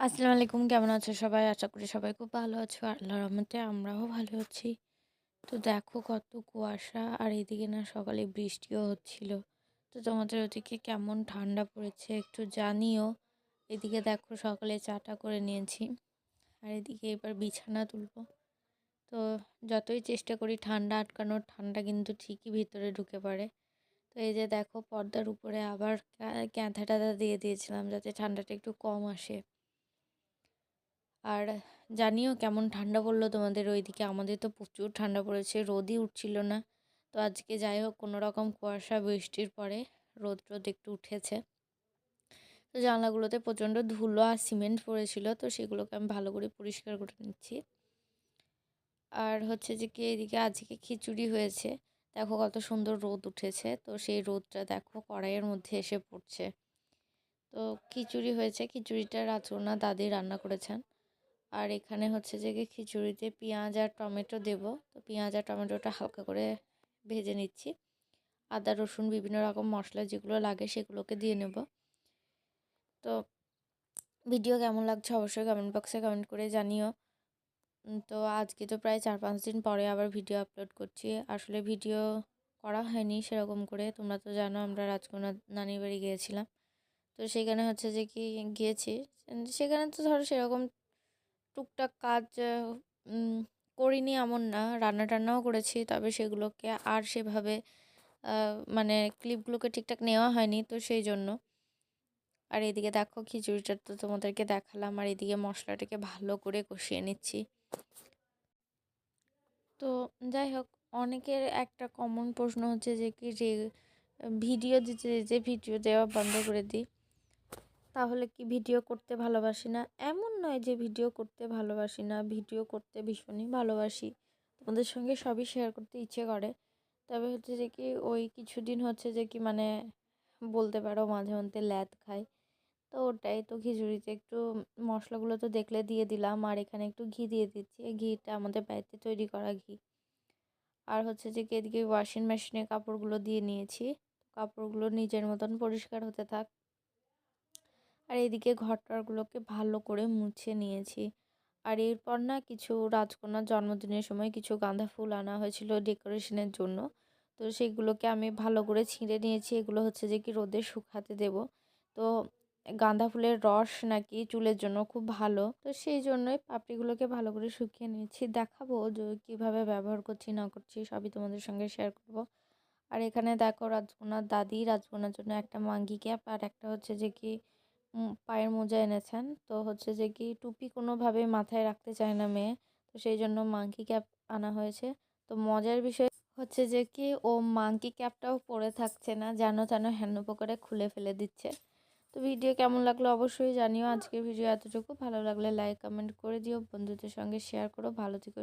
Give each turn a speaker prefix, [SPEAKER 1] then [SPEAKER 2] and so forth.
[SPEAKER 1] আসসালামু আলাইকুম, কেমন আছো সবাই? আশা করি সবাই খুব ভালো আছো। আর আল্লাহর রহমতে আমরাও ভালো আছি। তো দেখো কত কুয়াশা, আর এদিকে না সকালে বৃষ্টিও হচ্ছিল। তো তোমাদের ওদিকে কেমন ঠান্ডা পড়েছে একটু জানিও। এদিকে দেখো সকালে চাটা করে নিয়েছি, আর এদিকে এবার বিছানা তুলবো। তো যতই চেষ্টা করি ঠান্ডা আটকানোর, ঠান্ডা কিন্তু ঠিকই ভিতরে ঢুকে পড়ে। তো এই যে দেখো পর্দার উপরে আবার ক্যাঁথা ট্যাথা দিয়ে দিয়েছিলাম যাতে ঠান্ডাটা একটু কম আসে। আর জানিও কেমন ঠান্ডা পড়ল তোমাদের ওইদিকে? আমাদের তো প্রচুর ঠান্ডা পড়েছে, রোদই উঠছিল না। তো আজকে যাই হোক, কোনো রকম কুয়াশা, বৃষ্টির পরে রোদ রোদ একটু উঠেছে। তো জানলাগুলোতে প্রচণ্ড ধুলো আর সিমেন্ট পড়েছিল, তো সেগুলোকে আমি ভালো করে পরিষ্কার করে নিচ্ছি। আর হচ্ছে যে কি, এদিকে আজকে খিচুড়ি হয়েছে। দেখো কত সুন্দর রোদ উঠেছে, তো সেই রোদটা দেখো কড়াইয়ের মধ্যে এসে পড়ছে। তো খিচুড়ি হয়েছে, খিচুড়িটা রাত্রনা দাদি রান্না করেছেন। আর এখানে হচ্ছে যে কি খিচুড়িতে পেঁয়াজ আর টমেটো দেব। তো পেঁয়াজ আর টমেটোটা হালকা করে ভেজে নিচ্ছি। আদা, রসুন, বিভিন্ন রকম মশলা যেগুলো লাগে সেগুলোকে দিয়ে নেব। তো ভিডিও কেমন লাগছে অবশ্যই কমেন্ট বক্সে কমেন্ট করে জানিও। তো আজকে তো প্রায় চার পাঁচ দিন পরে আবার ভিডিও আপলোড করছি। আসলে ভিডিও করা হয়নি সেরকম করে। তোমরা তো জানো আমরা রাজকোনা নানি বাড়ি গিয়েছিলাম। তো সেখানে হচ্ছে যে কি গিয়েছি। সেখানে তো ধরো সেরকম টুকটাক কাজ করিনি এমন না। রান্না টান্নাও করেছি, তবে সেগুলোকে আর সেভাবে মানে ক্লিপগুলোকে ঠিকঠাক নেওয়া হয়নি তো সেই জন্য। আর এদিকে দেখো খিচুড়িটা তো তোমাদেরকে দেখালাম, আর এদিকে মশলাটাকে ভালো করে কষিয়ে নিচ্ছি। তো যাই হোক, অনেকের একটা কমন প্রশ্ন হচ্ছে যে কি যে, ভিডিও দিতে যে ভিডিও দেওয়া বন্ধ করে দিই। তাহলে কি ভিডিও করতে ভালোবাসি না? এমন নয় যে ভিডিও করতে ভালোবাসি না, ভিডিও করতে ভীষণই ভালোবাসি। তোমাদের সঙ্গে সবই শেয়ার করতে ইচ্ছে করে। তবে হচ্ছে যে কি, ওই কিছুদিন হচ্ছে যে কি মানে বলতে পারো মাঝে মধ্যে ল্যাদ খাই তো ওটাই তো খিচুড়িতে একটু মশলাগুলো তো দেখলে দিয়ে দিলাম, আর এখানে একটু ঘি দিয়ে দিচ্ছি। ঘিটা আমাদের বাড়িতে তৈরি করা ঘি। আর হচ্ছে যে কি, এদিকে ওয়াশিং মেশিনে কাপড়গুলো দিয়ে নিয়েছি। কাপড়গুলো নিজের মতন পরিষ্কার হতে থাক। আর এদিকে ঘরটারগুলোকে ভালো করে মুছে নিয়েছি। আর এরপর না কিছু রাজকন্যার জন্মদিনের সময় কিছু গাঁদা ফুল আনা হয়েছিল ডেকোরেশনের জন্য। তো সেগুলোকে আমি ভালো করে ছিঁড়ে নিয়েছি। এগুলো হচ্ছে যে কি রোদে শুকাতে দেব। তো গাঁদা ফুলের রস নাকি চুলের জন্য খুব ভালো। তো সেই জন্যই পাপড়িগুলোকে ভালো করে শুকিয়ে নিয়েছি। দেখাবো যে কীভাবে ব্যবহার করছি, না করছি, সবই তোমাদের সঙ্গে শেয়ার করব। আর এখানে দেখো রাজকন্যার দাদি, রাজকন্যার জন্য একটা মাঙ্গি ক্যাপ আর একটা হচ্ছে যে কি পায়ের মোজা এনেছেন। তো হচ্ছে যে কি টুপি কোনোভাবে মাথায় রাখতে চায় না মেয়ে। তো সেই জন্য মাংকি ক্যাপ আনা হয়েছে। তো মজার বিষয় হচ্ছে যে কি ও মাংকি ক্যাপটাও পরে থাকছে না, যেন তেন হেন করে খুলে ফেলে দিচ্ছে। তো ভিডিও কেমন লাগল অবশ্যই জানিও। আজকের ভিডিও এতটুকু। ভালো লাগলে লাইক কমেন্ট করে দিও। বন্ধুদের সঙ্গে শেয়ার করো। ভালো থেকো।